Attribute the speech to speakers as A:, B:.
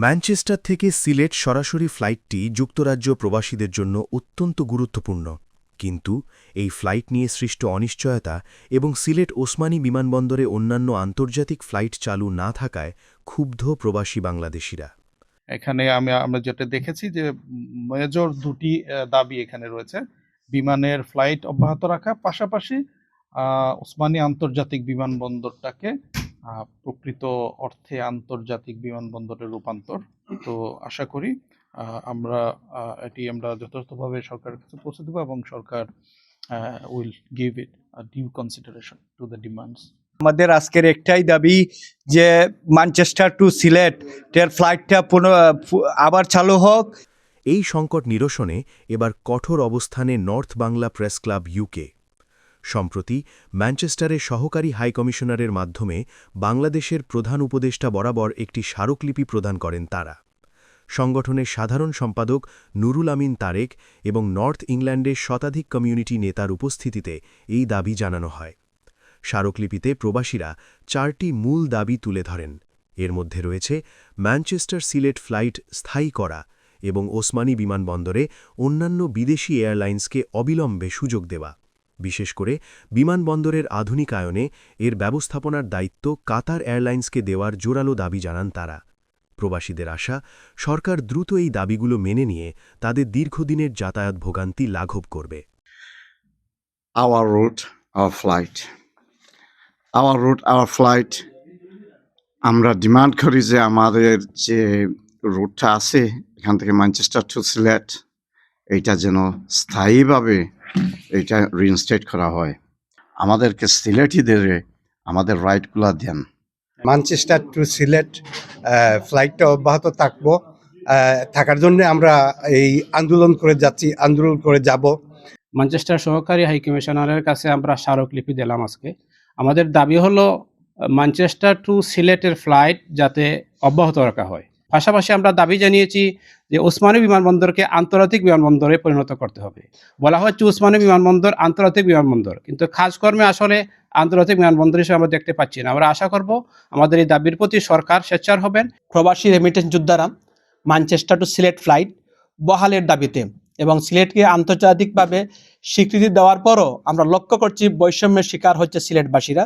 A: Manchester থেকে সিলেট সরাসরি ফ্লাইটটি যুক্তরাজ্য প্রবাসীদের জন্য অত্যন্ত গুরুত্বপূর্ণ। কিন্তু এই ফ্লাইট নিয়ে সৃষ্ট অনিশ্চয়তা এবং সিলেট ওসমানী বিমানবন্দরে অন্যান্য আন্তর্জাতিক ফ্লাইট চালু না থাকায় ক্ষুব্ধ প্রবাসী বাংলাদেশিরা।
B: এখানে আমি, আমরা যেটা দেখেছি যে মেজর দুটি দাবি এখানে রয়েছে। বিমানের ফ্লাইট অব্যাহত রাখা, পাশাপাশি ওসমানী আন্তর্জাতিক বিমানবন্দরটাকে প্রকৃত অর্থে আন্তর্জাতিক বিমানবন্দরে রূপান্তর। তো আশা করি আমরা এটি আমরা যথাযথভাবে সরকারের কাছে পৌঁছে দেবো এবং সরকার will give it due consideration to the demands.
C: আমাদের আজকের একটাই দাবি যে ম্যানচেস্টার টু সিলেট এর ফ্লাইটটা পুনঃ আবার চালু হোক।
A: এই সংকট নিরসনে এবার কঠোর অবস্থানে North Bangla Press Club UK সম্প্রতি ম্যানচেস্টারের সহকারী হাইকমিশনারের মাধ্যমে বাংলাদেশের প্রধান উপদেষ্টা বরাবর একটি স্মারকলিপি প্রদান করেন তারা। সংগঠনের সাধারণ সম্পাদক নুরুল আমিন তারেক এবং নর্থ ইংল্যান্ডের শতাধিক কমিউনিটি নেতার উপস্থিতিতে এই দাবি জানানো হয়। স্মারকলিপিতে প্রবাসীরা চারটি মূল দাবি তুলে ধরেন। এর মধ্যে রয়েছে ম্যানচেস্টার সিলেট ফ্লাইট স্থায়ী করা এবং ওসমানী বিমানবন্দরে অন্যান্য বিদেশি এয়ারলাইন্সকে অবিলম্বে সুযোগ দেওয়া। বিশেষ করে বিমানবন্দরের আধুনিকায়নে এর ব্যবস্থাপনার দায়িত্ব কাতার এয়ারলাইন্সকে দেওয়ার জোরালো দাবি জানান তারা প্রবাসীদের আশা সরকার দ্রুত এই দাবিগুলো মেনে নিয়ে তাদের দীর্ঘদিনের যাতায়াত ভোগান্তি লাঘব করবে
D: our flight. Our route, our flight. আমরা ডিমান্ড করি যে আমাদের যে রুটটা আছে এখান থেকে ম্যানচেস্টার টু সিলেট এইটা যেন স্থায়ীভাবে এইটা রিইনস্টেট করা হয়। আমাদেরকে সিলেটিদের আমাদের রাইটগুলো দেন।
E: ম্যানচেস্টার টু সিলেট ফ্লাইটটা অব্যাহত থাকব। থাকার জন্য আমরা এই আন্দোলন করে যাচ্ছি আন্দোলন করে যাব।
F: ম্যানচেস্টার সহকারী হাই কমিশনারের কাছে আমরা স্মারকলিপি দিলাম আজকে। আমাদের দাবি হলো ম্যানচেস্টার টু সিলেটের ফ্লাইট যাতে অব্যাহত রাখা হয়। পাশাপাশি আমরা দাবি জানিয়েছি যে ওসমানী বিমানবন্দরকে আন্তর্জাতিক বিমানবন্দরে পরিণত করতে হবে। বলা হচ্ছে ওসমানী বিমানবন্দর আন্তর্জাতিক বিমানবন্দর, কিন্তু কাজকর্মে আসলে আন্তর্জাতিক বিমানবন্দর হিসেবে আমরা দেখতে পাচ্ছি না। আমরা আশা করব আমাদের এই দাবির প্রতি সরকার স্বেচ্ছার হবেন।
G: প্রবাসী রেমিটেন্স যোদ্ধারা মানচেস্টার টু সিলেট ফ্লাইট বহালের দাবিতে এবং সিলেটকে আন্তর্জাতিকভাবে স্বীকৃতি দেওয়ার পরও আমরা লক্ষ্য করছি বৈষম্যের শিকার হচ্ছে সিলেটবাসীরা।